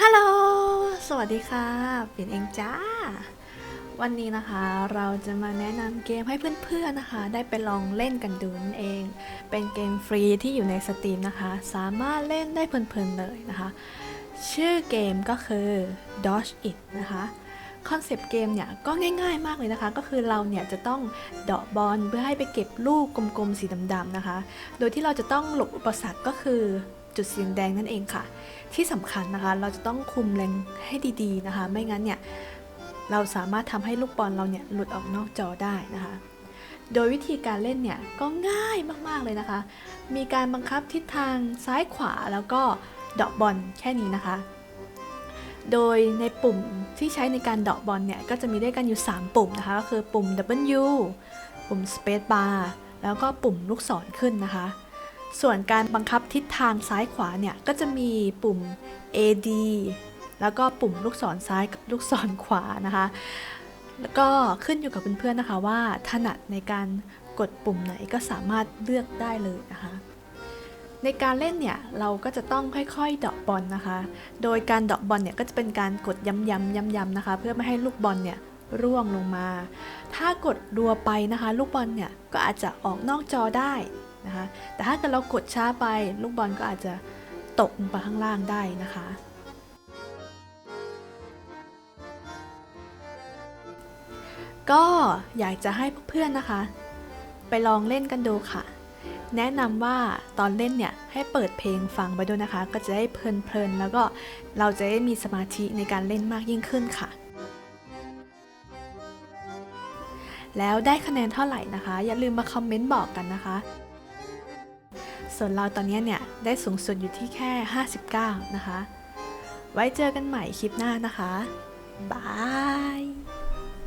ฮัลโหล สวัสดีค่ะปิ่นเองจ้า วันนี้นะคะเราจะมาแนะนำเกมให้เพื่อนๆนะคะ ได้ไปลองเล่นกันดูนั่นเอง เป็นเกมฟรีที่อยู่ในสตรีมนะคะ สามารถเล่นได้เพลินๆเลยนะคะ ชื่อเกมก็คือ Dodge It นะคะคอนเซปต์เกมเนี่ยก็ง่ายๆมากเลยนะคะ ก็คือเราเนี่ยจะต้องเดาะบอลเพื่อให้ไปเก็บลูกกลมๆสีดำๆนะคะ โดยที่เราจะต้องหลบอุปสรรคก็คือ จุดสีแดงนั่นเองค่ะ ที่สำคัญนะคะ เราจะต้องคุมแรงให้ดีๆนะคะ ไม่งั้นเนี่ยเราสามารถทำให้ลูกบอลเราเนี่ยหลุดออกนอกจอได้นะคะ โดยวิธีการเล่นเนี่ยก็ง่ายมากๆเลยนะคะ มีการบังคับทิศทางซ้ายขวาแล้วก็เดาะบอลแค่นี้นะคะ โดยในปุ่มที่ใช้ในการเดาะบอลเนี่ยก็จะมีด้วยกันอยู่ 3 ปุ่มนะคะ ก็คือปุ่ม W ปุ่ม Space Bar แล้วก็ปุ่มลูกศรขึ้นนะคะ ส่วนการบังคับทิศทางซ้ายขวาเนี่ย ก็จะมีปุ่ม AD แล้วก็ปุ่มลูกศรซ้ายกับลูกศรขวานะคะ แล้วก็ขึ้นอยู่กับเพื่อนๆนะคะว่าถนัดในการกดปุ่มไหนก็สามารถเลือกได้เลยนะคะในการเล่นเนี่ยเราก็จะต้องค่อยๆเดาะบอลนะคะ โดยการเดาะบอลเนี่ยก็จะเป็นการกดย้ำๆย้ำๆนะคะ เพื่อไม่ให้ลูกบอลเนี่ยร่วงลงมา ถ้ากดรัวไปนะคะ ลูกบอลเนี่ยก็อาจจะออกนอกจอได้ นะคะ แต่ถ้าเกิดเรากดช้าไปลูกบอลก็อาจจะตกลงไปข้างล่างได้นะคะ ก็อยากจะให้เพื่อนๆนะคะ ไปลองเล่นกันดูค่ะ แนะนำว่าตอนเล่นเนี่ยให้เปิดเพลงฟังไปด้วยนะคะ ก็จะได้เพลินๆแล้วก็เราจะได้มีสมาธิในการเล่นมากยิ่งขึ้นค่ะแล้วได้คะแนนเท่าไหร่นะคะ อย่าลืมมาคอมเมนต์บอกกันนะคะ ส่วนเราตอนนี้เนี่ย ได้สูงสุดอยู่ที่แค่ 59 นะคะ ไว้เจอกันใหม่คลิปหน้านะคะ บาย